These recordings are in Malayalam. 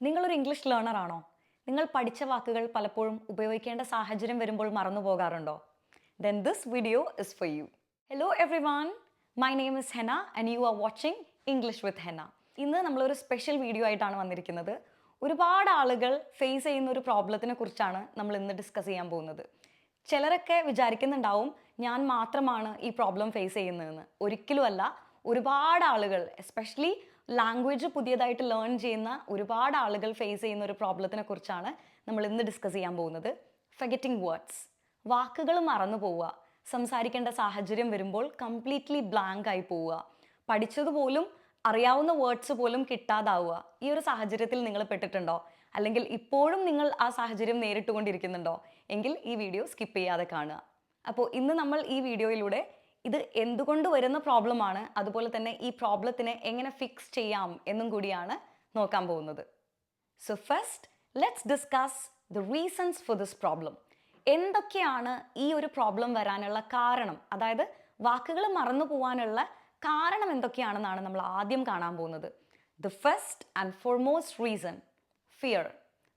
നിങ്ങളൊരു ഇംഗ്ലീഷ് ലേണർ ആണോ? നിങ്ങൾ പഠിച്ച വാക്കുകൾ പലപ്പോഴും ഉപയോഗിക്കേണ്ട സാഹചര്യം വരുമ്പോൾ മറന്നു പോകാറുണ്ടോ? Then this video is for you hello everyone my name is Hena and you are watching English with Hena ഇന്ന് നമ്മളൊരു സ്പെഷ്യൽ വീഡിയോ ആയിട്ടാണ് വന്നിരിക്കുന്നത്. ഒരുപാട് ആളുകൾ ഫേസ് ചെയ്യുന്ന ഒരു പ്രോബ്ലത്തിനെ കുറിച്ചാണ് നമ്മൾ ഇന്ന് ഡിസ്കസ് ചെയ്യാൻ പോകുന്നത്. ചിലരൊക്കെ വിചാരിക്കുന്നുണ്ടാവും ഞാൻ മാത്രമാണ് ഈ പ്രോബ്ലം ഫേസ് ചെയ്യുന്നതെന്ന്. ഒരിക്കലുമല്ല ഒരുപാട് ആളുകൾ എസ്പെഷ്യലി ലാംഗ്വേജ് പുതിയതായിട്ട് ലേൺ ചെയ്യുന്ന ഒരുപാട് ആളുകൾ ഫേസ് ചെയ്യുന്ന ഒരു പ്രോബ്ലത്തിനെ കുറിച്ചാണ് നമ്മൾ ഇന്ന് ഡിസ്കസ് ചെയ്യാൻ പോകുന്നത്. ഫെഗറ്റിംഗ് വേർഡ്സ് വാക്കുകൾ മറന്നു പോവുക. സംസാരിക്കേണ്ട സാഹചര്യം വരുമ്പോൾ കംപ്ലീറ്റ്ലി ബ്ലാങ്ക് ആയി പോവുക. പഠിച്ചതുപോലും അറിയാവുന്ന വേർഡ്സ് പോലും കിട്ടാതാവുക. ഈ ഒരു സാഹചര്യത്തിൽ നിങ്ങൾ പെട്ടിട്ടുണ്ടോ? അല്ലെങ്കിൽ ഇപ്പോഴും നിങ്ങൾ ആ സാഹചര്യം നേരിട്ടുകൊണ്ടിരിക്കുന്നുണ്ടോ? എങ്കിൽ ഈ വീഡിയോ സ്കിപ്പ് ചെയ്യാതെ കാണുക. അപ്പോൾ ഇന്ന് നമ്മൾ ഈ വീഡിയോയിലൂടെ ഇത് എന്തുകൊണ്ട് വരുന്ന പ്രോബ്ലമാണ് അതുപോലെ തന്നെ ഈ പ്രോബ്ലത്തിനെ എങ്ങനെ ഫിക്സ് ചെയ്യാം എന്നും കൂടിയാണ് നോക്കാൻ പോകുന്നത്. So first let's discuss the reasons for this problem എന്തൊക്കെയാണ് ഈ ഒരു പ്രോബ്ലം വരാനുള്ള കാരണം? അതായത് വാക്കുകൾ മറന്നു പോകാനുള്ള കാരണം എന്തൊക്കെയാണെന്നാണ് നമ്മൾ ആദ്യം കാണാൻ പോകുന്നത്. The first and foremost reason fear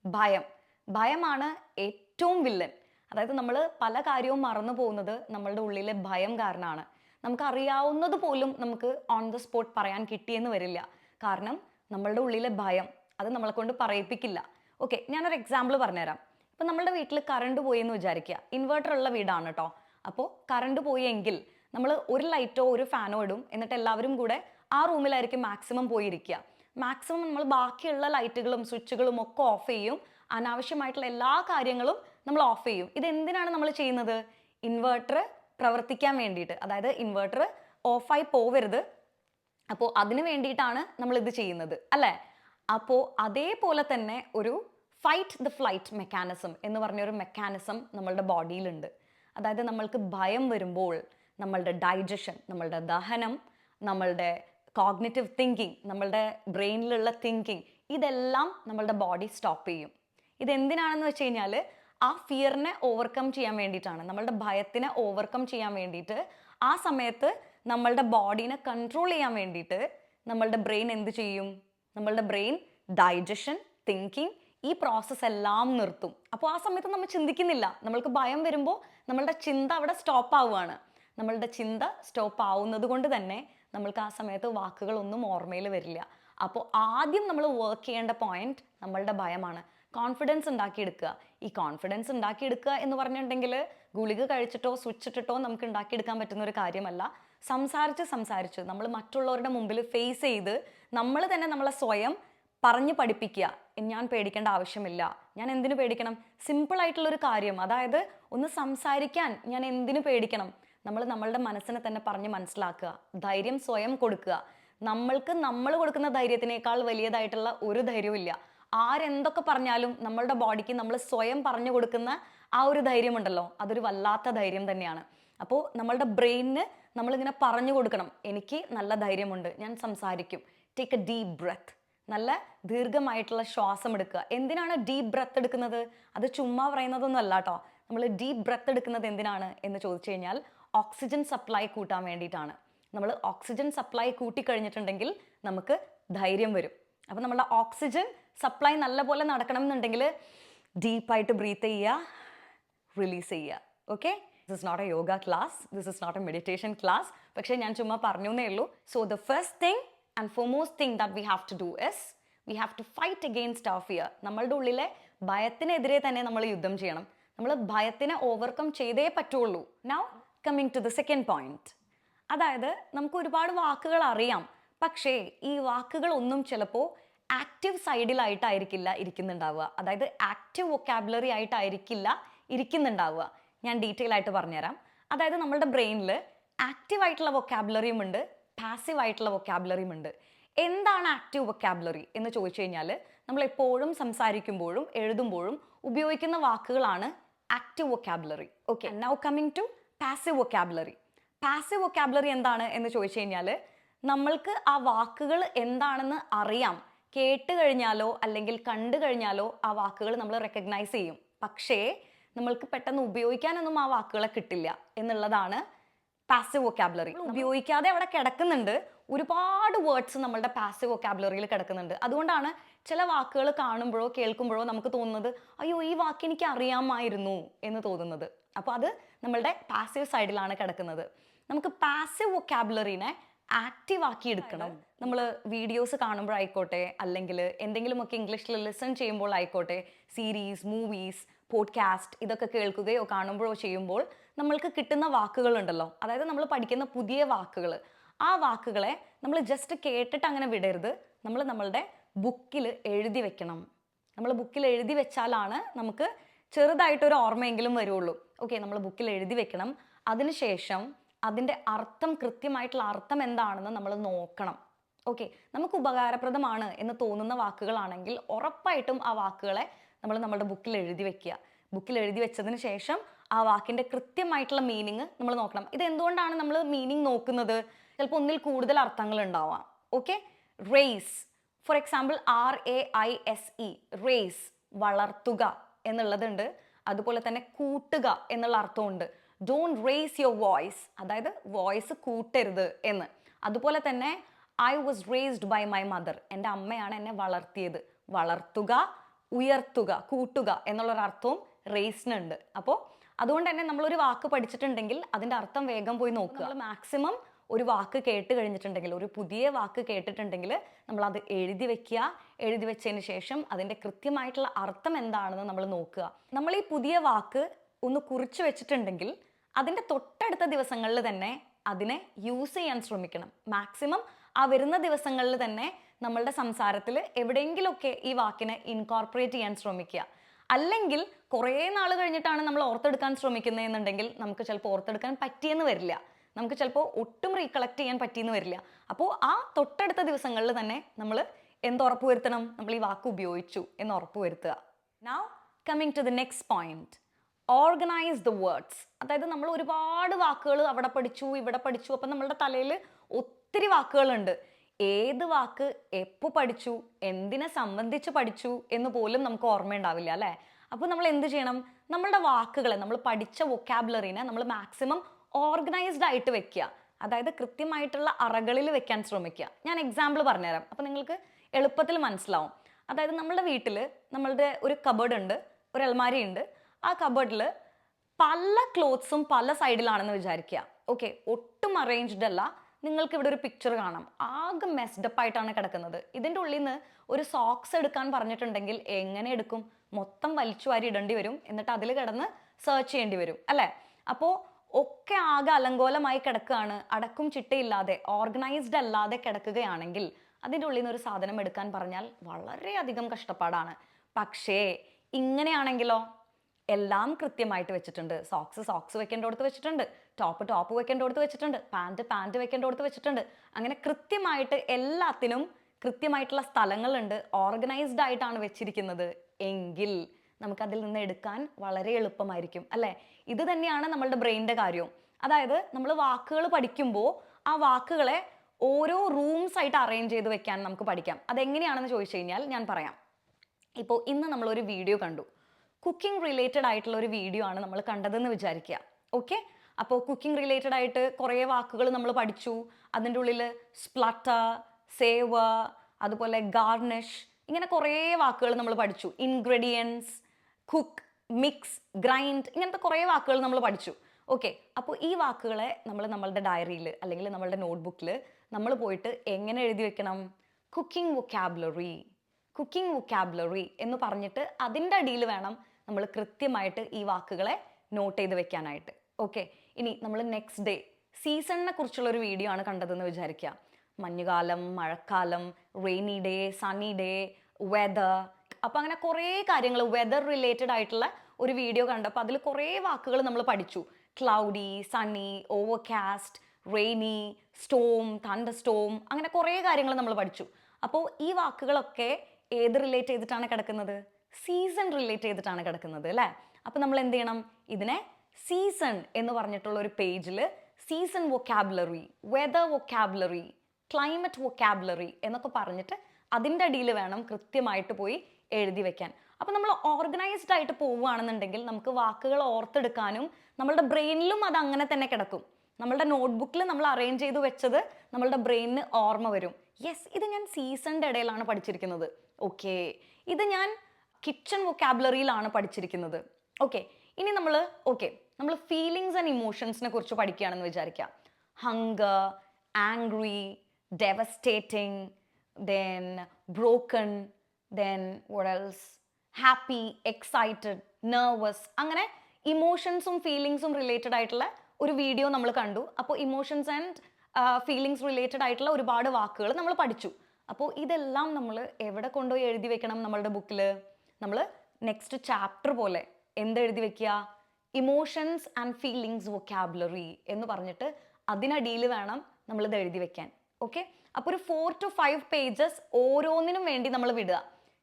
ഭയം. ഭയമാണ് ഏറ്റവും വില്ലൻ അതായത് നമ്മൾ പല കാര്യവും മറന്നു പോകുന്നത് നമ്മളുടെ ഉള്ളിലെ ഭയം കാരണമാണ്. നമുക്ക് അറിയാവുന്നത് പോലും നമുക്ക് ഓൺ ദ സ്പോട്ട് പറയാൻ കിട്ടിയെന്ന് വരില്ല. കാരണം നമ്മളുടെ ഉള്ളിലെ ഭയം അത് നമ്മളെ കൊണ്ട് പറയിപ്പിക്കില്ല. ഓക്കെ ഞാനൊരു എക്സാമ്പിൾ പറഞ്ഞുതരാം. ഇപ്പം നമ്മളുടെ വീട്ടിൽ കറണ്ട് പോയി എന്ന് വിചാരിക്കുക. ഇൻവേർട്ടർ ഉള്ള വീടാണ് കേട്ടോ അപ്പോൾ കറണ്ട് പോയെങ്കിൽ നമ്മൾ ഒരു ലൈറ്റോ ഒരു ഫാനോ ഇടും. എന്നിട്ട് എല്ലാവരും കൂടെ ആ റൂമിലായിരിക്കും മാക്സിമം പോയിരിക്കുക. മാക്സിമം നമ്മൾ ബാക്കിയുള്ള ലൈറ്റുകളും സ്വിച്ചുകളും ഒക്കെ ഓഫ് ചെയ്യും. അനാവശ്യമായിട്ടുള്ള എല്ലാ കാര്യങ്ങളും നമ്മൾ ഓഫ് ചെയ്യും. ഇത് എന്തിനാണ് നമ്മൾ ചെയ്യുന്നത്? ഇൻവെർട്ടർ പ്രവർത്തിക്കാൻ വേണ്ടിയിട്ട്. അതായത് ഇൻവെർട്ടർ ഓഫായി പോവരുത്. അപ്പോൾ അതിന് വേണ്ടിയിട്ടാണ് നമ്മൾ ഇത് ചെയ്യുന്നത്. അല്ലേ? അപ്പോൾ അതേപോലെ തന്നെ ഒരു ഫൈറ്റ് ദ ഫ്ലൈറ്റ് മെക്കാനിസം എന്ന് പറഞ്ഞൊരു മെക്കാനിസം നമ്മളുടെ ബോഡിയിലുണ്ട് അതായത് നമ്മൾക്ക് ഭയം വരുമ്പോൾ നമ്മളുടെ ഡൈജഷൻ നമ്മളുടെ ദഹനം നമ്മളുടെ കോഗ്നറ്റീവ് തിങ്കിങ് നമ്മളുടെ ബ്രെയിനിലുള്ള തിങ്കിങ് ഇതെല്ലാം നമ്മളുടെ ബോഡി സ്റ്റോപ്പ് ചെയ്യും. ഇതെന്തിനാണെന്ന് വെച്ച് കഴിഞ്ഞാൽ ആ ഫിയറിനെ ഓവർകം ചെയ്യാൻ വേണ്ടിയിട്ടാണ്. നമ്മളുടെ ഭയത്തിനെ ഓവർകം ചെയ്യാൻ വേണ്ടിയിട്ട് ആ സമയത്ത് നമ്മളുടെ ബോഡീനെ കൺട്രോൾ ചെയ്യാൻ വേണ്ടിയിട്ട് നമ്മളുടെ ബ്രെയിൻ എന്ത് ചെയ്യും? നമ്മളുടെ ബ്രെയിൻ ഡൈജഷൻ തിങ്കിങ് ഈ പ്രോസസ്സ് എല്ലാം നിർത്തും. അപ്പോൾ ആ സമയത്ത് നമ്മൾ ചിന്തിക്കുന്നില്ല. നമ്മൾക്ക് ഭയം വരുമ്പോൾ നമ്മളുടെ ചിന്ത അവിടെ സ്റ്റോപ്പ് ആവുകയാണ്. നമ്മളുടെ ചിന്ത സ്റ്റോപ്പ് ആവുന്നത് കൊണ്ട് തന്നെ നമ്മൾക്ക് ആ സമയത്ത് വാക്കുകളൊന്നും ഓർമ്മയിൽ വരില്ല. അപ്പോൾ ആദ്യം നമ്മൾ വർക്ക് ചെയ്യേണ്ട പോയിന്റ് നമ്മളുടെ ഭയമാണ്. കോൺഫിഡൻസ് ഉണ്ടാക്കിയെടുക്കുക. ഈ കോൺഫിഡൻസ് ഉണ്ടാക്കിയെടുക്കുക എന്ന് പറഞ്ഞിട്ടുണ്ടെങ്കിൽ ഗുളിക കഴിച്ചിട്ടോ സ്വിച്ച് ഇട്ടിട്ടോ നമുക്ക് ഉണ്ടാക്കിയെടുക്കാൻ പറ്റുന്ന ഒരു കാര്യമല്ല. സംസാരിച്ച് സംസാരിച്ച് നമ്മൾ മറ്റുള്ളവരുടെ മുമ്പിൽ ഫേസ് ചെയ്ത് നമ്മൾ തന്നെ നമ്മളെ സ്വയം പറഞ്ഞ് പഠിപ്പിക്കുക. ഞാൻ പേടിക്കേണ്ട ആവശ്യമില്ല. ഞാൻ എന്തിനു പേടിക്കണം? സിമ്പിൾ ആയിട്ടുള്ള ഒരു കാര്യം. അതായത് ഒന്ന് സംസാരിക്കാൻ ഞാൻ എന്തിനു പേടിക്കണം? നമ്മൾ നമ്മളുടെ മനസ്സിനെ തന്നെ പറഞ്ഞ് മനസ്സിലാക്കുക. ധൈര്യം സ്വയം കൊടുക്കുക. നമ്മൾക്ക് നമ്മൾ കൊടുക്കുന്ന ധൈര്യത്തിനേക്കാൾ വലിയതായിട്ടുള്ള ഒരു ധൈര്യവും ഇല്ല ആരെന്തൊക്കെ പറഞ്ഞാലും നമ്മളുടെ ബോഡിക്ക് നമ്മൾ സ്വയം പറഞ്ഞു കൊടുക്കുന്ന ആ ഒരു ധൈര്യമുണ്ടല്ലോ. അതൊരു വല്ലാത്ത ധൈര്യം തന്നെയാണ്. അപ്പോൾ നമ്മളുടെ ബ്രെയിനിന് നമ്മളിങ്ങനെ പറഞ്ഞു കൊടുക്കണം. എനിക്ക് നല്ല ധൈര്യമുണ്ട്. ഞാൻ സംസാരിക്കും. ടേക്ക് എ ഡീപ് ബ്രെത്ത് നല്ല ദീർഘമായിട്ടുള്ള ശ്വാസം എടുക്കുക. എന്തിനാണ് ഡീപ് ബ്രെത്ത് എടുക്കുന്നത്? അത് ചുമ്മാ പറയുന്നതൊന്നും അല്ല കേട്ടോ നമ്മൾ ഡീപ് ബ്രെത്ത് എടുക്കുന്നത് എന്തിനാണ് എന്ന് ചോദിച്ചു കഴിഞ്ഞാൽ ഓക്സിജൻ സപ്ലൈ കൂട്ടാൻ വേണ്ടിയിട്ടാണ്. നമ്മൾ ഓക്സിജൻ സപ്ലൈ കൂട്ടിക്കഴിഞ്ഞിട്ടുണ്ടെങ്കിൽ നമുക്ക് ധൈര്യം വരും. അപ്പോൾ നമ്മളുടെ ഓക്സിജൻ സപ്ലൈ നല്ലപോലെ നടക്കണം എന്നുണ്ടെങ്കിൽ ഡീപ്പായിട്ട് ബ്രീത്ത് ചെയ്യുക റിലീസ് ചെയ്യുക. Okay this is not a yoga class this is not a meditation class പക്ഷേ ഞാൻ ചുമ്മാ പറഞ്ഞു എന്നേ ഉള്ളൂ. So the first thing and foremost thing that we have to do is we have to fight against of fear നമ്മളുടെ ഉള്ളിലെ ഭയത്തിനെതിരെ തന്നെ നമ്മൾ യുദ്ധം ചെയ്യണം. നമ്മൾ ഭയത്തിനെ ഓവർകം ചെയ്തേ പറ്റുള്ളൂ. Now coming to the second point അതായത് നമുക്ക് ഒരുപാട് വാക്കുകൾ അറിയാം. പക്ഷേ ഈ വാക്കുകൾ ഒന്നും ചിലപ്പോൾ ആക്റ്റീവ് സൈഡിലായിട്ടായിരിക്കില്ല ഇരിക്കുന്നുണ്ടാവുക. അതായത് ആക്റ്റീവ് വൊക്കാബുലറി ആയിട്ടായിരിക്കില്ല ഇരിക്കുന്നുണ്ടാവുക. ഞാൻ ഡീറ്റെയിൽ ആയിട്ട് പറഞ്ഞുതരാം. അതായത് നമ്മളുടെ ബ്രെയിനിൽ ആക്റ്റീവ് ആയിട്ടുള്ള വൊക്കാബുലറിയും ഉണ്ട് പാസീവ് ആയിട്ടുള്ള വൊക്കാബുലറിയും ഉണ്ട്. എന്താണ് ആക്റ്റീവ് വൊക്കാബുലറി എന്ന് ചോദിച്ചു കഴിഞ്ഞാൽ നമ്മൾ എപ്പോഴും സംസാരിക്കുമ്പോഴും എഴുതുമ്പോഴും ഉപയോഗിക്കുന്ന വാക്കുകളാണ് active vocabulary okay now coming to passive vocabulary passive vocabulary എന്താണ് എന്ന് ചോദിച്ചു കഴിഞ്ഞാൽ നമ്മൾക്ക് ആ വാക്കുകൾ എന്താണെന്ന് അറിയാം. കേട്ട് കഴിഞ്ഞാലോ അല്ലെങ്കിൽ കണ്ടു കഴിഞ്ഞാലോ ആ വാക്കുകൾ നമ്മൾ റെക്കഗ്നൈസ് ചെയ്യും. പക്ഷേ നമ്മൾക്ക് പെട്ടെന്ന് ഉപയോഗിക്കാനൊന്നും ആ വാക്കുകളെ കിട്ടില്ല എന്നുള്ളതാണ് പാസീവ് വൊക്കാബുലറി ഉപയോഗിക്കാതെ അവിടെ കിടക്കുന്നുണ്ട്. ഒരുപാട് വേർഡ്സ് നമ്മളുടെ പാസീവ് വൊക്കാബുലറിയിൽ കിടക്കുന്നുണ്ട്. അതുകൊണ്ടാണ് ചില വാക്കുകൾ കാണുമ്പോഴോ കേൾക്കുമ്പോഴോ നമുക്ക് തോന്നുന്നത് അയ്യോ ഈ വാക്ക് എനിക്ക് അറിയാമായിരുന്നു എന്ന് തോന്നുന്നത്. അപ്പോൾ അത് നമ്മളുടെ പാസീവ് സൈഡിലാണ് കിടക്കുന്നത്. നമുക്ക് പാസീവ് വൊക്കാബുലറിനെ ആക്റ്റീവ് ആക്കി എടുക്കണം നമ്മൾ വീഡിയോസ് കാണുമ്പോഴായിക്കോട്ടെ അല്ലെങ്കിൽ എന്തെങ്കിലുമൊക്കെ ഇംഗ്ലീഷിൽ ലിസൺ ചെയ്യുമ്പോൾ ആയിക്കോട്ടെ സീരീസ് മൂവീസ് പോഡ്കാസ്റ്റ് ഇതൊക്കെ കേൾക്കുകയോ കാണുമ്പോഴോ ചെയ്യുമ്പോൾ നമ്മൾക്ക് കിട്ടുന്ന വാക്കുകളുണ്ടല്ലോ. അതായത് നമ്മൾ പഠിക്കുന്ന പുതിയ വാക്കുകൾ ആ വാക്കുകളെ നമ്മൾ ജസ്റ്റ് കേട്ടിട്ട് അങ്ങനെ വിടരുത്. നമ്മൾ നമ്മളുടെ ബുക്കിൽ എഴുതി വെക്കണം. നമ്മൾ ബുക്കിൽ എഴുതി വെച്ചാലാണ് നമുക്ക് ചെറുതായിട്ടൊരു ഓർമ്മയെങ്കിലും വരുള്ളൂ. ഓക്കെ നമ്മൾ ബുക്കിൽ എഴുതി വെക്കണം. അതിനുശേഷം അതിന്റെ അർത്ഥം കൃത്യമായിട്ടുള്ള അർത്ഥം എന്താണെന്ന് നമ്മൾ നോക്കണം. ഓക്കെ നമുക്ക് ഉപകാരപ്രദമാണ് എന്ന് തോന്നുന്ന വാക്കുകളാണെങ്കിൽ ഉറപ്പായിട്ടും ആ വാക്കുകളെ നമ്മൾ നമ്മുടെ ബുക്കിൽ എഴുതി വെക്കുക. ബുക്കിൽ എഴുതി വെച്ചതിന് ശേഷം ആ വാക്കിന്റെ കൃത്യമായിട്ടുള്ള മീനിങ് നമ്മൾ നോക്കണം. ഇത് എന്തുകൊണ്ടാണ് നമ്മൾ മീനിങ് നോക്കുന്നത്? ചിലപ്പോൾ ഒന്നിൽ കൂടുതൽ അർത്ഥങ്ങൾ ഉണ്ടാവാം. Okay raise for example R A I S E raise വളർത്തുക എന്നുള്ളതുണ്ട്. അതുപോലെ തന്നെ കൂട്ടുക എന്നുള്ള അർത്ഥമുണ്ട്. ഡോണ്ട് റേസ് യുവർ വോയിസ് അതായത് വോയിസ് കൂട്ടരുത് എന്ന്. അതുപോലെ തന്നെ I was raised by my mother എന്റെ അമ്മയാണ് എന്നെ വളർത്തിയത്. വളർത്തുക ഉയർത്തുക കൂട്ടുക എന്നുള്ളൊരർത്ഥവും റേസിനുണ്ട് അപ്പോൾ അതുകൊണ്ട് തന്നെ നമ്മളൊരു വാക്ക് പഠിച്ചിട്ടുണ്ടെങ്കിൽ അതിന്റെ അർത്ഥം വേഗം പോയി നോക്കുക. നമ്മൾ മാക്സിമം ഒരു വാക്ക് കേട്ട് കഴിഞ്ഞിട്ടുണ്ടെങ്കിൽ ഒരു പുതിയ വാക്ക് കേട്ടിട്ടുണ്ടെങ്കിൽ നമ്മൾ അത് എഴുതി വെക്കുക. എഴുതി വെച്ചതിന് ശേഷം അതിന്റെ കൃത്യമായിട്ടുള്ള അർത്ഥം എന്താണെന്ന് നമ്മൾ നോക്കുക. നമ്മൾ ഈ പുതിയ വാക്ക് ഒന്ന് കുറിച്ച് വെച്ചിട്ടുണ്ടെങ്കിൽ അതിന്റെ തൊട്ടടുത്ത ദിവസങ്ങളിൽ തന്നെ അതിനെ യൂസ് ചെയ്യാൻ ശ്രമിക്കണം. മാക്സിമം ആ വരുന്ന ദിവസങ്ങളിൽ തന്നെ നമ്മളുടെ സംസാരത്തിൽ എവിടെയെങ്കിലുമൊക്കെ ഈ വാക്കിനെ ഇൻകോർപ്പറേറ്റ് ചെയ്യാൻ ശ്രമിക്കുക. അല്ലെങ്കിൽ കുറേ നാൾ കഴിഞ്ഞിട്ടാണ് നമ്മൾ ഓർത്തെടുക്കാൻ ശ്രമിക്കുന്നതെന്നുണ്ടെങ്കിൽ നമുക്ക് ചിലപ്പോൾ ഓർത്തെടുക്കാൻ പറ്റിയെന്ന് വരില്ല. നമുക്ക് ചിലപ്പോൾ ഒട്ടും റീകളക്ട് ചെയ്യാൻ പറ്റിയെന്ന് വരില്ല. അപ്പോൾ ആ തൊട്ടടുത്ത ദിവസങ്ങളിൽ തന്നെ നമ്മൾ എന്ത് ഉറപ്പ് വരുത്തണം? നമ്മൾ ഈ വാക്ക് ഉപയോഗിച്ചു എന്ന് ഉറപ്പ് വരുത്തുക. Now coming to the next point organise the words അതായത് നമ്മൾ ഒരുപാട് വാക്കുകൾ അവിടെ പഠിച്ചു ഇവിടെ പഠിച്ചു. അപ്പം നമ്മളുടെ തലയിൽ ഒത്തിരി വാക്കുകളുണ്ട്. ഏത് വാക്ക് എപ്പോൾ പഠിച്ചു എന്തിനെ സംബന്ധിച്ച് പഠിച്ചു എന്ന് പോലും നമുക്ക് ഓർമ്മയുണ്ടാവില്ല അല്ലേ? അപ്പോൾ നമ്മൾ എന്ത് ചെയ്യണം? നമ്മളുടെ വാക്കുകളെ നമ്മൾ പഠിച്ച വൊക്കാബുലറിനെ നമ്മൾ മാക്സിമം ഓർഗനൈസ്ഡ് ആയിട്ട് വെക്കുക. അതായത് കൃത്യമായിട്ടുള്ള അറകളിൽ വെക്കാൻ ശ്രമിക്കുക. ഞാൻ എക്സാമ്പിൾ പറഞ്ഞുതരാം. അപ്പോൾ നിങ്ങൾക്ക് എളുപ്പത്തിൽ മനസ്സിലാവും. അതായത് നമ്മളുടെ വീട്ടിൽ നമ്മളുടെ ഒരു കബേർഡ് ഉണ്ട് ഒരു അൽമാരി ഉണ്ട് ആ കബേർഡിൽ പല ക്ലോത്ത്സും പല സൈഡിലാണെന്ന് വിചാരിക്കുക ഓക്കെ ഒട്ടും അറേഞ്ച്ഡ് അല്ല. നിങ്ങൾക്ക് ഇവിടെ ഒരു പിക്ചർ കാണാം. ആകെ മെസ്ഡപ്പ് ആയിട്ടാണ് കിടക്കുന്നത്. ഇതിന്റെ ഉള്ളിൽ നിന്ന് ഒരു സോക്സ് എടുക്കാൻ പറഞ്ഞിട്ടുണ്ടെങ്കിൽ എങ്ങനെ എടുക്കും? മൊത്തം വലിച്ചു വാരി ഇടേണ്ടി വരും. എന്നിട്ട് അതിൽ കിടന്ന് സെർച്ച് ചെയ്യേണ്ടി വരും. അല്ലേ? അപ്പോൾ ഒക്കെ ആകെ അലങ്കോലമായി കിടക്കുകയാണ്. അടക്കും ചിട്ടയില്ലാതെ ഓർഗനൈസ്ഡ് അല്ലാതെ കിടക്കുകയാണെങ്കിൽ അതിന്റെ ഉള്ളിൽ നിന്ന് ഒരു സാധനം എടുക്കാൻ പറഞ്ഞാൽ വളരെയധികം കഷ്ടപ്പാടാണ്. പക്ഷേ ഇങ്ങനെയാണെങ്കിലോ? എല്ലാം കൃത്യമായിട്ട് വെച്ചിട്ടുണ്ട്. സോക്സ് സോക്സ് വെക്കേണ്ടടുത്ത് വെച്ചിട്ടുണ്ട്. ടോപ്പ് ടോപ്പ് വെക്കേണ്ടടുത്ത് വെച്ചിട്ടുണ്ട്. പാന്റ് പാന്റ് വെക്കേണ്ടടുത്ത് വെച്ചിട്ടുണ്ട്. അങ്ങനെ കൃത്യമായിട്ട് എല്ലാത്തിനും കൃത്യമായിട്ടുള്ള സ്ഥലങ്ങളുണ്ട്. ഓർഗനൈസ്ഡ് ആയിട്ടാണ് വെച്ചിരിക്കുന്നത്. എങ്കിൽ നമുക്കതിൽ നിന്ന് എടുക്കാൻ വളരെ എളുപ്പമായിരിക്കും അല്ലേ? ഇത് തന്നെയാണ് നമ്മളുടെ ബ്രെയിനിന്റെ കാര്യവും അതായത് നമ്മൾ വാക്കുകൾ പഠിക്കുമ്പോൾ ആ വാക്കുകളെ ഓരോ റൂംസ് ആയിട്ട് അറേഞ്ച് ചെയ്ത് വെക്കാൻ നമുക്ക് പഠിക്കാം. അതെങ്ങനെയാണെന്ന് ചോദിച്ചു കഴിഞ്ഞാൽ ഞാൻ പറയാം. ഇപ്പോൾ ഇന്ന് നമ്മളൊരു വീഡിയോ കണ്ടു. കുക്കിംഗ് റിലേറ്റഡ് ആയിട്ടുള്ള ഒരു വീഡിയോ ആണ് നമ്മൾ കണ്ടതെന്ന് വിചാരിക്കുക. ഓക്കെ അപ്പോൾ കുക്കിംഗ് റിലേറ്റഡ് ആയിട്ട് കുറേ വാക്കുകൾ നമ്മൾ പഠിച്ചു. അതിന്റെ ഉള്ളിൽ സ്പ്ലട്ട സേവ അതുപോലെ ഗാർണിഷ് ഇങ്ങനെ കുറേ വാക്കുകൾ നമ്മൾ പഠിച്ചു. ഇൻഗ്രീഡിയൻസ് കുക്ക് മിക്സ് ഗ്രൈൻഡ് ഇങ്ങനത്തെ കുറേ വാക്കുകൾ നമ്മൾ പഠിച്ചു. ഓക്കെ അപ്പോൾ ഈ വാക്കുകളെ നമ്മൾ നമ്മളുടെ ഡയറിയിൽ അല്ലെങ്കിൽ നമ്മളുടെ നോട്ട്ബുക്കിൽ നമ്മൾ പോയിട്ട് എങ്ങനെ എഴുതി വെക്കണം? കുക്കിംഗ് വൊക്കാബുലറി കുക്കിംഗ് വൊക്കാബുലറി എന്ന് പറഞ്ഞിട്ട് അതിന്റെ അടിയിൽ വേണം നമ്മൾ കൃത്യമായിട്ട് ഈ വാക്കുകളെ നോട്ട് ചെയ്ത് വെക്കാനായിട്ട്. ഓക്കെ ഇനി നമ്മൾ നെക്സ്റ്റ് ഡേ സീസണിനെ കുറിച്ചുള്ള ഒരു വീഡിയോ ആണ് കണ്ടതെന്ന് വിചാരിക്കുക മഞ്ഞുകാലം മഴക്കാലം rainy day sunny day weather അപ്പം അങ്ങനെ കുറേ കാര്യങ്ങൾ വെതർ റിലേറ്റഡ് ആയിട്ടുള്ള ഒരു വീഡിയോ കണ്ടപ്പോൾ അതിൽ കുറേ വാക്കുകൾ നമ്മൾ പഠിച്ചു. Cloudy sunny overcast rainy storm thunder storm അങ്ങനെ കുറേ കാര്യങ്ങൾ നമ്മൾ പഠിച്ചു. അപ്പോൾ ഈ വാക്കുകളൊക്കെ ഏത് റിലേറ്റ് ചെയ്തിട്ടാണ് കിടക്കുന്നത്? സീസൺ റിലേറ്റ് ചെയ്തിട്ടാണ് കിടക്കുന്നത് അല്ലേ? അപ്പോൾ നമ്മൾ എന്ത് ചെയ്യണം? ഇതിനെ സീസൺ എന്ന് പറഞ്ഞിട്ടുള്ള ഒരു പേജിൽ season vocabulary weather vocabulary climate vocabulary എന്നൊക്കെ പറഞ്ഞിട്ട് അതിന്റെ അടിയിൽ വേണം കൃത്യമായിട്ട് പോയി എഴുതി വെക്കാൻ. അപ്പോൾ നമ്മൾ ഓർഗനൈസ്ഡ് ആയിട്ട് പോവുകയാണെന്നുണ്ടെങ്കിൽ നമുക്ക് വാക്കുകൾ ഓർത്തെടുക്കാനും നമ്മളുടെ ബ്രെയിനിലും അത് അങ്ങനെ തന്നെ കിടക്കും. നമ്മളുടെ നോട്ട്ബുക്കിൽ നമ്മൾ അറേഞ്ച് ചെയ്ത് വെച്ചത് നമ്മളുടെ ബ്രെയിനിന് ഓർമ്മ വരും. യെസ് ഇത് ഞാൻ സീസണിന്റെ ഇടയിലാണ് പഠിച്ചിരിക്കുന്നത്. ഓക്കേ ഇത് ഞാൻ കിച്ചൺ വൊക്കാബുലറിയിലാണ് പഠിച്ചിരിക്കുന്നത്. ഓക്കെ ഇനി നമ്മൾ ഓക്കെ നമ്മൾ ഫീലിങ്സ് ആൻഡ് ഇമോഷൻസിനെ കുറിച്ച് പഠിക്കുകയാണെന്ന് വിചാരിക്കാം hunger angry devastating then broken then വോഡൽസ് happy excited nervous അങ്ങനെ ഇമോഷൻസും ഫീലിങ്സും റിലേറ്റഡ് ആയിട്ടുള്ള ഒരു വീഡിയോ നമ്മൾ കണ്ടു. അപ്പോൾ ഇമോഷൻസ് ആൻഡ് ഫീലിങ്സ് റിലേറ്റഡ് ആയിട്ടുള്ള ഒരുപാട് വാക്കുകൾ നമ്മൾ പഠിച്ചു. അപ്പോൾ ഇതെല്ലാം നമ്മൾ എവിടെ കൊണ്ടുപോയി എഴുതി വെക്കണം നമ്മളുടെ ബുക്കിൽ നമ്മൾ നെക്സ്റ്റ് ചാപ്റ്റർ പോലെ എന്ത് എഴുതി വെക്കുക ഇമോഷൻസ് ആൻഡ് ഫീലിങ്സ് വൊക്കാബുലറി എന്ന് പറഞ്ഞിട്ട് അതിനടിയിൽ വേണം നമ്മളിത് എഴുതി വെക്കാൻ. ഓക്കെ അപ്പോൾ ഒരു ഫോർ ടു ഫൈവ് പേജസ് ഓരോന്നിനും വേണ്ടി നമ്മൾ വിടുക.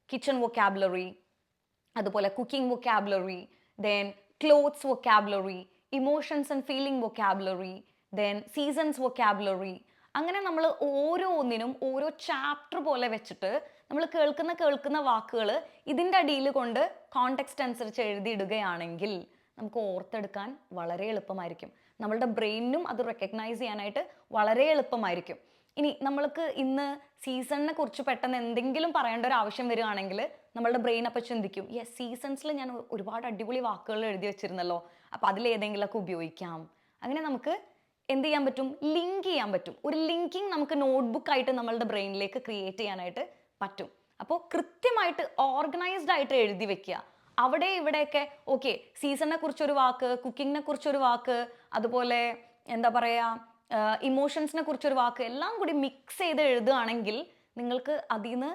കിച്ചൺ വൊക്കാബുലറി അതുപോലെ cooking vocabulary then clothes vocabulary emotions and feeling vocabulary then seasons vocabulary അങ്ങനെ നമ്മൾ ഓരോന്നിനും ഓരോ ചാപ്റ്റർ പോലെ വെച്ചിട്ട് നമ്മൾ കേൾക്കുന്ന കേൾക്കുന്ന വാക്കുകൾ ഇതിന്റെ അടിയിൽ കൊണ്ട് കോണ്ടെക്സ്റ്റ് അനുസരിച്ച് എഴുതിയിടുകയാണെങ്കിൽ നമുക്ക് ഓർത്തെടുക്കാൻ വളരെ എളുപ്പമായിരിക്കും. നമ്മളുടെ ബ്രെയിനിനും അത് റെക്കഗ്നൈസ് ചെയ്യാനായിട്ട് വളരെ എളുപ്പമായിരിക്കും. ഇനി നമ്മൾക്ക് ഇന്ന് സീസണിനെ കുറിച്ച് പെട്ടെന്ന് എന്തെങ്കിലും പറയേണ്ട ഒരു ആവശ്യം വരികയാണെങ്കിൽ നമ്മളുടെ ബ്രെയിൻ അപ്പോൾ ചിന്തിക്കും യെസ് സീസൺസിൽ ഞാൻ ഒരുപാട് അടിപൊളി വാക്കുകൾ എഴുതി വെച്ചിരുന്നല്ലോ അപ്പോൾ അതിലേതെങ്കിലുമൊക്കെ ഉപയോഗിക്കാം. അങ്ങനെ നമുക്ക് എന്ത് ചെയ്യാൻ പറ്റും? ലിങ്ക് ചെയ്യാൻ പറ്റും. ഒരു ലിങ്കിങ് നമുക്ക് നോട്ട്ബുക്ക് ആയിട്ട് നമ്മളുടെ ബ്രെയിനിലേക്ക് ക്രിയേറ്റ് ചെയ്യാനായിട്ട് പറ്റും. അപ്പോൾ കൃത്യമായിട്ട് ഓർഗനൈസ്ഡ് ആയിട്ട് എഴുതി വെക്കുക. അവിടെ ഇവിടെയൊക്കെ ഓക്കെ സീസണിനെ കുറിച്ചൊരു വാക്ക് കുക്കിങ്ങിനെ കുറിച്ചൊരു വാക്ക് അതുപോലെ എന്താ പറയുക ഇമോഷൻസിനെ കുറിച്ചൊരു വാക്ക് എല്ലാം കൂടി മിക്സ് ചെയ്ത് എഴുതുകയാണെങ്കിൽ നിങ്ങൾക്ക് അതിൽ നിന്ന്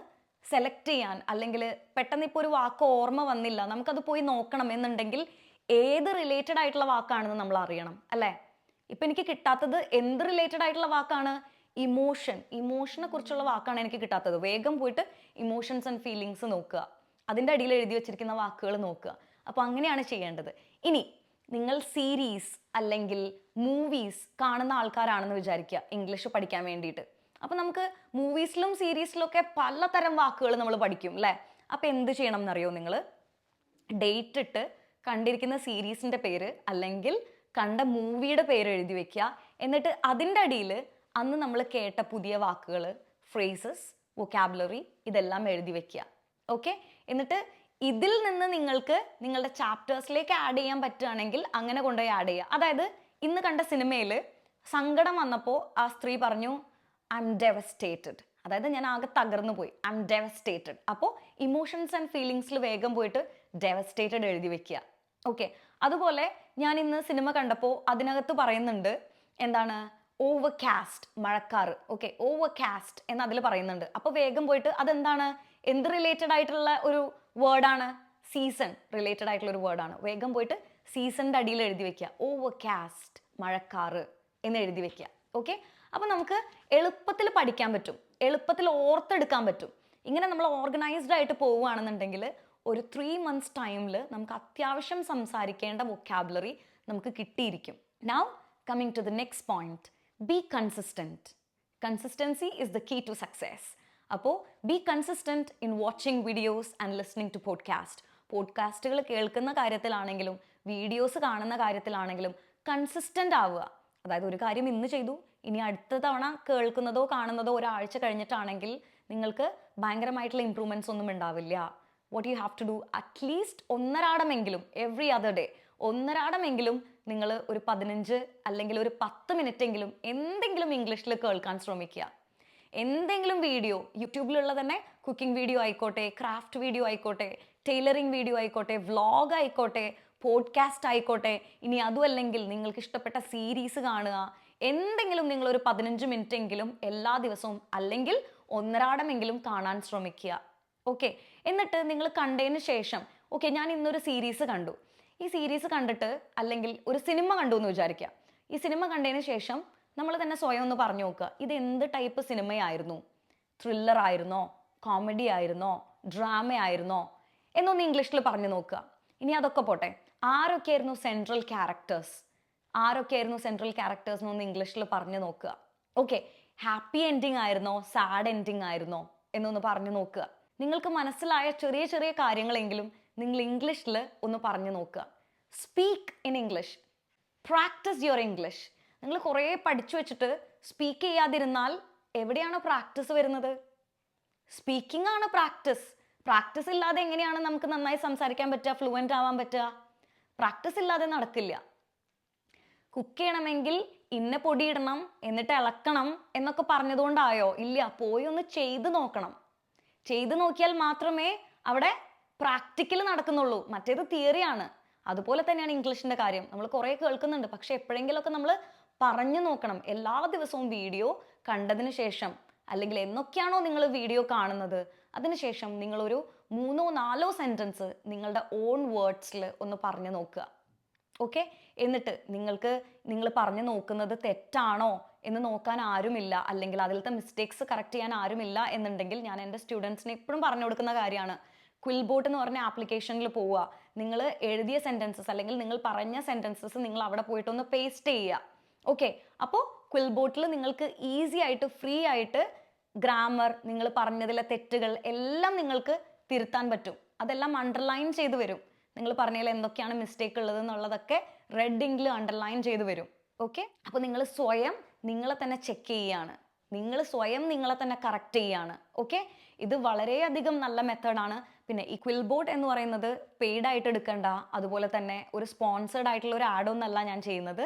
സെലക്ട് ചെയ്യാൻ അല്ലെങ്കിൽ പെട്ടെന്ന് ഇപ്പോൾ ഒരു വാക്ക് ഓർമ്മ വന്നില്ല നമുക്കത് പോയി നോക്കണം എന്നുണ്ടെങ്കിൽ ഏത് റിലേറ്റഡ് ആയിട്ടുള്ള വാക്കാണെന്ന് നമ്മൾ അറിയണം അല്ലേ? ഇപ്പം എനിക്ക് കിട്ടാത്തത് എന്ത് റിലേറ്റഡ് ആയിട്ടുള്ള വാക്കാണ്? ഇമോഷൻ ഇമോഷനെ കുറിച്ചുള്ള വാക്കാണ് എനിക്ക് കിട്ടാത്തത്. വേഗം പോയിട്ട് ഇമോഷൻസ് ആൻഡ് ഫീലിങ്സ് നോക്കുക. അതിന്റെ അടിയിൽ എഴുതി വെച്ചിരിക്കുന്ന വാക്കുകൾ നോക്കുക. അപ്പോൾ അങ്ങനെയാണ് ചെയ്യേണ്ടത്. ഇനി നിങ്ങൾ സീരീസ് അല്ലെങ്കിൽ മൂവീസ് കാണുന്ന ആൾക്കാരാണെന്ന് വിചാരിക്കുക. ഇംഗ്ലീഷ് പഠിക്കാൻ വേണ്ടിയിട്ട്. അപ്പോൾ നമുക്ക് മൂവീസിലും ഒക്കെ പലതരം വാക്കുകൾ നമ്മൾ പഠിക്കും അല്ലേ? അപ്പോൾ എന്ത് ചെയ്യണം എന്നറിയോ നിങ്ങൾ? ഡേറ്റ് ഇട്ട് കണ്ടിരിക്കുന്ന സീരീസിന്റെ പേര് അല്ലെങ്കിൽ കണ്ട മൂവിയുടെ പേര് എഴുതി വെക്കുക. എന്നിട്ട് അതിന്റെ അടിയിൽ അന്ന് നമ്മൾ കേട്ട പുതിയ വാക്കുകൾ ഫ്രേസസ് വൊക്കാബുലറി ഇതെല്ലാം എഴുതി വെക്കുക. ഓക്കെ എന്നിട്ട് ഇതിൽ നിന്ന് നിങ്ങൾക്ക് നിങ്ങളുടെ ചാപ്റ്റേഴ്സിലേക്ക് ആഡ് ചെയ്യാൻ പറ്റുകയാണെങ്കിൽ അങ്ങനെ കൊണ്ടുപോയി ആഡ് ചെയ്യുക. അതായത് ഇന്ന് കണ്ട സിനിമയിൽ സങ്കടം വന്നപ്പോൾ ആ സ്ത്രീ പറഞ്ഞു ഐ എം ഡെവസ്റ്റേറ്റഡ് അതായത് ഞാൻ ആകെ തകർന്നു പോയി. ഐ എം ഡെവസ്റ്റേറ്റഡ് അപ്പോൾ ഇമോഷൻസ് ആൻഡ് ഫീലിങ്സിൽ വേഗം പോയിട്ട് ഡെവസ്റ്റേറ്റഡ് എഴുതി വെക്കുക. ഓക്കെ അതുപോലെ ഞാൻ ഇന്ന് സിനിമ കണ്ടപ്പോൾ അതിനകത്ത് പറയുന്നുണ്ട് എന്താണ്? ഓവർ കാസ്റ്റ് മഴക്കാറ്. ഓക്കെ ഓവർ കാസ്റ്റ് എന്ന് അതിൽ പറയുന്നുണ്ട്. അപ്പോൾ വേഗം പോയിട്ട് അതെന്താണ്? എന്ത് റിലേറ്റഡ് ആയിട്ടുള്ള ഒരു വേർഡാണ് സീസൺ റിലേറ്റഡ് ആയിട്ടുള്ള ഒരു വേർഡാണ് വേഗം പോയിട്ട് സീസണിന്റെ അടിയിൽ എഴുതി വെക്കുക. ഓവർ കാസ്റ്റ് മഴക്കാറ് എന്ന് എഴുതി വെക്കുക. ഓക്കെ അപ്പോൾ നമുക്ക് എളുപ്പത്തിൽ പഠിക്കാൻ പറ്റും. എളുപ്പത്തിൽ ഓർത്തെടുക്കാൻ പറ്റും. ഇങ്ങനെ നമ്മൾ ഓർഗനൈസ്ഡ് ആയിട്ട് പോവുകയാണെന്നുണ്ടെങ്കിൽ ഒരു ത്രീ മന്ത്സ് ടൈമിൽ നമുക്ക് അത്യാവശ്യം സംസാരിക്കേണ്ട വൊക്കാബുലറി നമുക്ക് കിട്ടിയിരിക്കും. Now coming to the next point be consistent consistency is the key to success അപ്പോൾ be consistent in watching videos and listening to podcast പോഡ്കാസ്റ്റുകൾ കേൾക്കുന്ന കാര്യത്തിലാണെങ്കിലും വീഡിയോസ് കാണുന്ന കാര്യത്തിലാണെങ്കിലും കൺസിസ്റ്റന്റ് ആവുക. അതായത് ഒരു കാര്യം ഇന്ന് ചെയ്തു ഇനി അടുത്ത തവണ കേൾക്കുന്നതോ കാണുന്നതോ ഒരാഴ്ച കഴിഞ്ഞിട്ടാണെങ്കിൽ നിങ്ങൾക്ക് ഭയങ്കരമായിട്ടുള്ള ഇമ്പ്രൂവ്മെന്റ്സ് ഒന്നും ഉണ്ടാവില്ല. What you have to do at least ഒന്നരാടമെങ്കിലും every other day ഒന്നരാടമെങ്കിലും നിങ്ങൾ ഒരു പതിനഞ്ച് അല്ലെങ്കിൽ ഒരു പത്ത് മിനിറ്റ് എങ്കിലും എന്തെങ്കിലും ഇംഗ്ലീഷിൽ കേൾക്കാൻ ശ്രമിക്കുക. എന്തെങ്കിലും വീഡിയോ യൂട്യൂബിലുള്ള തന്നെ കുക്കിംഗ് വീഡിയോ ആയിക്കോട്ടെ ക്രാഫ്റ്റ് വീഡിയോ ആയിക്കോട്ടെ ടൈലറിംഗ് വീഡിയോ ആയിക്കോട്ടെ വ്ളോഗ് ആയിക്കോട്ടെ പോഡ്കാസ്റ്റ് ആയിക്കോട്ടെ ഇനി അതുമല്ലെങ്കിൽ നിങ്ങൾക്ക് ഇഷ്ടപ്പെട്ട സീരീസ് കാണുക. എന്തെങ്കിലും നിങ്ങൾ ഒരു പതിനഞ്ച് മിനിറ്റ് എങ്കിലും എല്ലാ ദിവസവും അല്ലെങ്കിൽ ഒന്നരാടമെങ്കിലും കാണാൻ ശ്രമിക്കുക. ഓക്കെ എന്നിട്ട് നിങ്ങൾ കണ്ടതിന് ശേഷം ഓക്കെ ഞാൻ ഇന്നൊരു സീരീസ് കണ്ടു. ഈ സീരീസ് കണ്ടിട്ട് അല്ലെങ്കിൽ ഒരു സിനിമ കണ്ടു എന്ന് വിചാരിക്കുക ഈ സിനിമ കണ്ടതിന് ശേഷം നമ്മൾ തന്നെ സ്വയം ഒന്ന് പറഞ്ഞു നോക്കുക. ഇത് എന്ത് ടൈപ്പ് സിനിമയായിരുന്നു ത്രില്ലർ ആയിരുന്നോ? കോമഡി ആയിരുന്നോ? ഡ്രാമ ആയിരുന്നോ? എന്നൊന്ന് ഇംഗ്ലീഷിൽ പറഞ്ഞു നോക്കുക. ഇനി അതൊക്കെ പോട്ടെ. ആരൊക്കെയായിരുന്നു സെൻട്രൽ ക്യാരക്ടേഴ്സ് ആരൊക്കെയായിരുന്നു സെൻട്രൽ ക്യാരക്ടേഴ്സ് എന്നൊന്ന് ഇംഗ്ലീഷിൽ പറഞ്ഞു നോക്കുക. ഓക്കെ ഹാപ്പി എൻഡിങ് ആയിരുന്നോ? സാഡ് എൻഡിങ് ആയിരുന്നോ? എന്നൊന്ന് പറഞ്ഞു നോക്കുക. നിങ്ങൾക്ക് മനസ്സിലായ ചെറിയ ചെറിയ കാര്യങ്ങളെങ്കിലും നിങ്ങൾ ഇംഗ്ലീഷിൽ ഒന്ന് പറഞ്ഞു നോക്കുക. Speak in English practice your English നിങ്ങൾ കുറേ പഠിച്ചു വെച്ചിട്ട് സ്പീക്ക് ചെയ്യാതിരുന്നാൽ എവിടെയാണ് പ്രാക്ടീസ് വരുന്നത്? സ്പീക്കിംഗ് ആണ് പ്രാക്ടീസ് പ്രാക്ടീസ് ഇല്ലാതെ എങ്ങനെയാണ് നമുക്ക് നന്നായി സംസാരിക്കാൻ പറ്റുക ഫ്ലുവന്റ് ആവാൻ പറ്റുക? പ്രാക്ടീസ് ഇല്ലാതെ നടക്കില്ല. കുക്ക് ചെയ്യണമെങ്കിൽ ഇന്ന പൊടിയിടണം എന്നിട്ട് ഇളക്കണം എന്നൊക്കെ പറഞ്ഞതുകൊണ്ടായോ? ഇല്ല പോയി ഒന്ന് ചെയ്ത് നോക്കണം. ചെയ്ത് നോക്കിയാൽ മാത്രമേ അവിടെ പ്രാക്ടിക്കൽ നടക്കുന്നുള്ളൂ. മറ്റേത് തിയറിയാണ്. അതുപോലെ തന്നെയാണ് ഇംഗ്ലീഷിന്റെ കാര്യം. നമ്മൾ കുറേ കേൾക്കുന്നുണ്ട്. പക്ഷെ എപ്പോഴെങ്കിലുമൊക്കെ നമ്മൾ പറഞ്ഞു നോക്കണം. എല്ലാ ദിവസവും വീഡിയോ കണ്ടതിന് ശേഷം അല്ലെങ്കിൽ എന്നൊക്കെയാണോ നിങ്ങൾ വീഡിയോ കാണുന്നത്? അതിനുശേഷം നിങ്ങളൊരു മൂന്നോ നാലോ സെന്റൻസ് നിങ്ങളുടെ ഓൺ വേർഡ്സിൽ ഒന്ന് പറഞ്ഞു നോക്കുക. ഓക്കെ? എന്നിട്ട് നിങ്ങൾക്ക് നിങ്ങൾ പറഞ്ഞു നോക്കുന്നത് തെറ്റാണോ? എന്ന് നോക്കാൻ ആരുമില്ല അല്ലെങ്കിൽ അതിലത്തെ മിസ്റ്റേക്സ് കറക്റ്റ് ചെയ്യാൻ ആരുമില്ല എന്നുണ്ടെങ്കിൽ ഞാൻ എന്റെ സ്റ്റുഡൻസിന് എപ്പോഴും പറഞ്ഞു കൊടുക്കുന്ന കാര്യമാണ്. ക്വിൽബോട്ട് എന്ന് പറഞ്ഞ ആപ്ലിക്കേഷനിൽ പോവുക. നിങ്ങൾ എഴുതിയ സെന്റൻസസ് അല്ലെങ്കിൽ നിങ്ങൾ പറഞ്ഞ സെന്റൻസസ് നിങ്ങൾ അവിടെ പോയിട്ടൊന്ന് പേസ്റ്റ് ചെയ്യുക. ഓക്കെ അപ്പോൾ ക്വിൽബോട്ടിൽ നിങ്ങൾക്ക് ഈസി ആയിട്ട് ഫ്രീ ആയിട്ട് ഗ്രാമർ നിങ്ങൾ പറഞ്ഞതിലെ തെറ്റുകൾ എല്ലാം നിങ്ങൾക്ക് തിരുത്താൻ പറ്റും. അതെല്ലാം അണ്ടർലൈൻ ചെയ്ത് വരും. നിങ്ങൾ പറഞ്ഞതിൽ എന്തൊക്കെയാണ് മിസ്റ്റേക്ക് ഉള്ളത് എന്നുള്ളതൊക്കെ റെഡ് ഇങ്കിൽ അണ്ടർലൈൻ ചെയ്ത് വരും. ഓക്കെ അപ്പോൾ നിങ്ങൾ സ്വയം നിങ്ങളെ തന്നെ ചെക്ക് ചെയ്യുകയാണ് നിങ്ങൾ സ്വയം നിങ്ങളെ തന്നെ കറക്റ്റ് ചെയ്യാണ്. ഓക്കെ ഇത് വളരെയധികം നല്ല മെത്തേഡാണ് പിന്നെ ഈ ക്വിൽബോർഡ് എന്ന് പറയുന്നത് പെയ്ഡ് ആയിട്ട് എടുക്കണ്ട. അതുപോലെ തന്നെ ഒരു സ്പോൺസേഡ് ആയിട്ടുള്ള ഒരു ആഡൊന്നല്ല ഞാൻ ചെയ്യുന്നത്.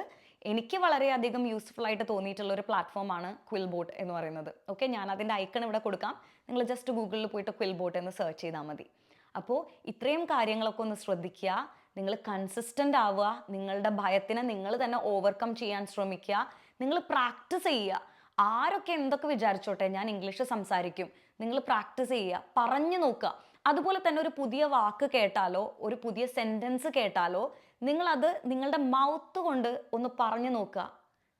എനിക്ക് വളരെയധികം യൂസ്ഫുൾ ആയിട്ട് തോന്നിയിട്ടുള്ള ഒരു പ്ലാറ്റ്ഫോമാണ് ക്വിൽബോട്ട് എന്ന് പറയുന്നത്. ഓക്കെ ഞാൻ അതിന്റെ ഐക്കൺ ഇവിടെ കൊടുക്കാം. നിങ്ങൾ ജസ്റ്റ് ഗൂഗിളിൽ പോയിട്ട് ക്വിൽബോട്ട് എന്ന് സെർച്ച് ചെയ്താൽ മതി. അപ്പോൾ ഇത്രയും കാര്യങ്ങളൊക്കെ ഒന്ന് ശ്രദ്ധിക്കുക. നിങ്ങൾ കൺസിസ്റ്റന്റ് ആവുക. നിങ്ങളുടെ ഭയത്തിനെ നിങ്ങൾ തന്നെ ഓവർകം ചെയ്യാൻ ശ്രമിക്കുക. നിങ്ങൾ പ്രാക്ടീസ് ചെയ്യുക. ആരൊക്കെ എന്തൊക്കെ വിചാരിച്ചോട്ടെ ഞാൻ ഇംഗ്ലീഷ് സംസാരിക്കും. നിങ്ങൾ പ്രാക്ടീസ് ചെയ്യുക. പറഞ്ഞു നോക്കുക. അതുപോലെ തന്നെ ഒരു പുതിയ വാക്ക് കേട്ടാലോ ഒരു പുതിയ സെന്റൻസ് കേട്ടാലോ നിങ്ങളത് നിങ്ങളുടെ മൗത്ത് കൊണ്ട് ഒന്ന് പറഞ്ഞു നോക്കുക.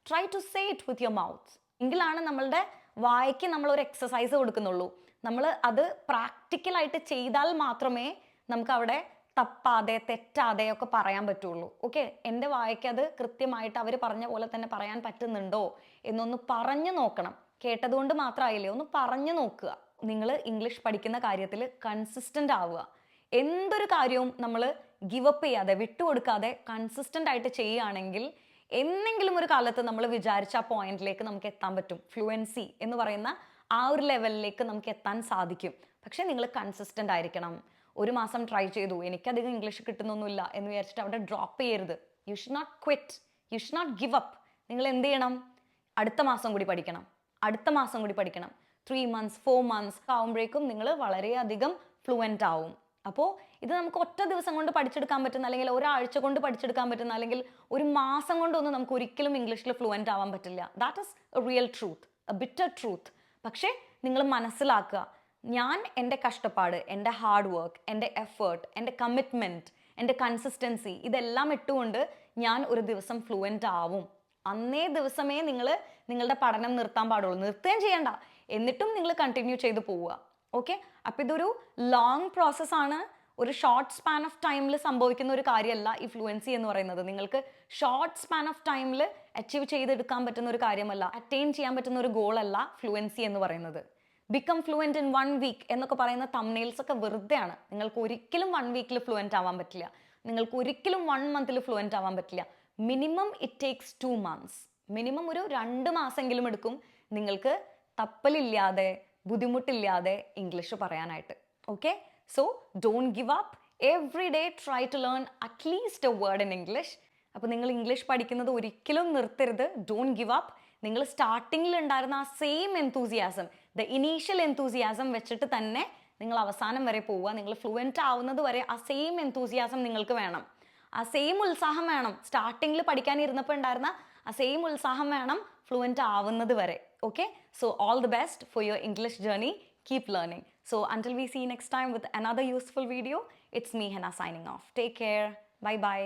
Try to say it with your mouth എങ്കിലാണ് നമ്മളുടെ വായിക്ക് നമ്മൾ ഒരു എക്സസൈസ് കൊടുക്കുന്നുള്ളൂ. നമ്മൾ അത് പ്രാക്ടിക്കലായിട്ട് ചെയ്താൽ മാത്രമേ നമുക്ക് അവിടെ തപ്പാതെ തെറ്റാതെ ഒക്കെ പറയാൻ പറ്റുള്ളൂ. ഓക്കെ എന്റെ വായിക്കത് കൃത്യമായിട്ട് അവർ പറഞ്ഞ പോലെ തന്നെ പറയാൻ പറ്റുന്നുണ്ടോ എന്നൊന്ന് പറഞ്ഞു നോക്കണം. കേട്ടതുകൊണ്ട് മാത്രമായില്ലേ? ഒന്ന് പറഞ്ഞു നോക്കുക. നിങ്ങൾ ഇംഗ്ലീഷ് പഠിക്കുന്ന കാര്യത്തിൽ കൺസിസ്റ്റന്റ് ആവുക. എന്തൊരു കാര്യവും നമ്മൾ ഗിവ് അപ്പ് ചെയ്യാതെ വിട്ടുകൊടുക്കാതെ കൺസിസ്റ്റന്റ് ആയിട്ട് ചെയ്യുകയാണെങ്കിൽ എന്നെങ്കിലും ഒരു കാലത്ത് നമ്മൾ വിചാരിച്ച ആ പോയിന്റിലേക്ക് നമുക്ക് എത്താൻ പറ്റും. ഫ്ലുവൻസി എന്ന് പറയുന്ന ആ ഒരു ലെവലിലേക്ക് നമുക്ക് എത്താൻ സാധിക്കും. പക്ഷേ നിങ്ങൾ കൺസിസ്റ്റന്റ് ആയിരിക്കണം. ഒരു മാസം ട്രൈ ചെയ്തു. എനിക്കധികം ഇംഗ്ലീഷ് കിട്ടുന്നൊന്നുമില്ല എന്ന് വിചാരിച്ചിട്ട് അവിടെ ഡ്രോപ്പ് ചെയ്യരുത്. You should not quit you should not give up നിങ്ങൾ എന്ത് ചെയ്യണം? അടുത്ത മാസം കൂടി പഠിക്കണം. അടുത്ത മാസം കൂടി പഠിക്കണം. ത്രീ മന്ത്സ് ഫോർ മന്ത്സ് ആവുമ്പോഴേക്കും നിങ്ങൾ വളരെയധികം ഫ്ലുവന്റ് ആവും. അപ്പോൾ ഇത് നമുക്ക് ഒറ്റ ദിവസം കൊണ്ട് പഠിച്ചെടുക്കാൻ പറ്റുന്ന അല്ലെങ്കിൽ ഒരാഴ്ച കൊണ്ട് പഠിച്ചെടുക്കാൻ പറ്റുന്ന അല്ലെങ്കിൽ ഒരു മാസം കൊണ്ടൊന്നും നമുക്ക് ഒരിക്കലും ഇംഗ്ലീഷിൽ ഫ്ലുവന്റ് ആവാൻ പറ്റില്ല. That is a real truth a bitter truth പക്ഷേ നിങ്ങൾ മനസ്സിലാക്കുക. ഞാൻ എന്റെ കഷ്ടപ്പാട് എന്റെ ഹാർഡ് വർക്ക് എന്റെ എഫേർട്ട് എന്റെ കമ്മിറ്റ്മെന്റ് എന്റെ കൺസിസ്റ്റൻസി ഇതെല്ലാം ഇട്ടുകൊണ്ട് ഞാൻ ഒരു ദിവസം ഫ്ലുവന്റ് ആവും. അന്നേ ദിവസമേ നിങ്ങൾ നിങ്ങളുടെ പഠനം നിർത്താൻ പാടുള്ളൂ. നിർത്തുകയും ചെയ്യണ്ട. എന്നിട്ടും നിങ്ങൾ കണ്ടിന്യൂ ചെയ്ത് പോവുക. ഓക്കെ അപ്പോൾ ഇതൊരു ലോങ് പ്രോസസ്സാണ് ഒരു ഷോർട്ട് സ്പാൻ ഓഫ് ടൈമിൽ സംഭവിക്കുന്ന ഒരു കാര്യമല്ല ഈ ഫ്ലുവൻസി എന്ന് പറയുന്നത്. നിങ്ങൾക്ക് ഷോർട്ട് സ്പാൻ ഓഫ് ടൈമിൽ അച്ചീവ് ചെയ്തെടുക്കാൻ പറ്റുന്ന ഒരു കാര്യമല്ല അറ്റൈൻ ചെയ്യാൻ പറ്റുന്ന ഒരു ഗോളല്ല ഫ്ലുവൻസി എന്ന് പറയുന്നത്. Become fluent in one week എന്നൊക്കെ പറയുന്ന തമ്നെയിൽസ് ഒക്കെ വെറുതെയാണ്. നിങ്ങൾക്ക് ഒരിക്കലും വൺ വീക്കിൽ ഫ്ലുവന്റ് ആവാൻ പറ്റില്ല. നിങ്ങൾക്ക് ഒരിക്കലും വൺ മന്തിൽ ഫ്ലുവന്റ് ആവാൻ പറ്റില്ല. Minimum it takes two months minimum ഒരു രണ്ട് മാസമെങ്കിലും എടുക്കും നിങ്ങൾക്ക് തപ്പലില്ലാതെ ബുദ്ധിമുട്ടില്ലാതെ ഇംഗ്ലീഷ് പറയാനായിട്ട്. Okay so don't give up every day try to learn at least a word in English അപ്പോൾ നിങ്ങൾ ഇംഗ്ലീഷ് പഠിക്കുന്നത് ഒരിക്കലും നിർത്തരുത്. ഡോണ്ട് ഗിവ് അപ്പ് നിങ്ങൾ സ്റ്റാർട്ടിങ്ങിൽ ഉണ്ടായിരുന്ന ആ same enthusiasm the initial enthusiasm വെച്ചിട്ട് തന്നെ നിങ്ങൾ അവസാനം വരെ പോവുക. നിങ്ങൾ ഫ്ലുവന്റ് ആവുന്നത് വരെ ആ സെയിം എന്തൂസിയാസം നിങ്ങൾക്ക് വേണം. ആ സെയിം ഉത്സാഹം വേണം. സ്റ്റാർട്ടിങ്ങിൽ പഠിക്കാനിരുന്നപ്പോൾ ഉണ്ടായിരുന്ന ആ സെയിം ഉത്സാഹം വേണം ഫ്ലുവന്റ് ആവുന്നത് വരെ. Okay so all the best for your English journey keep learning so until we see next time with another useful video it's me Hena signing off take care bye bye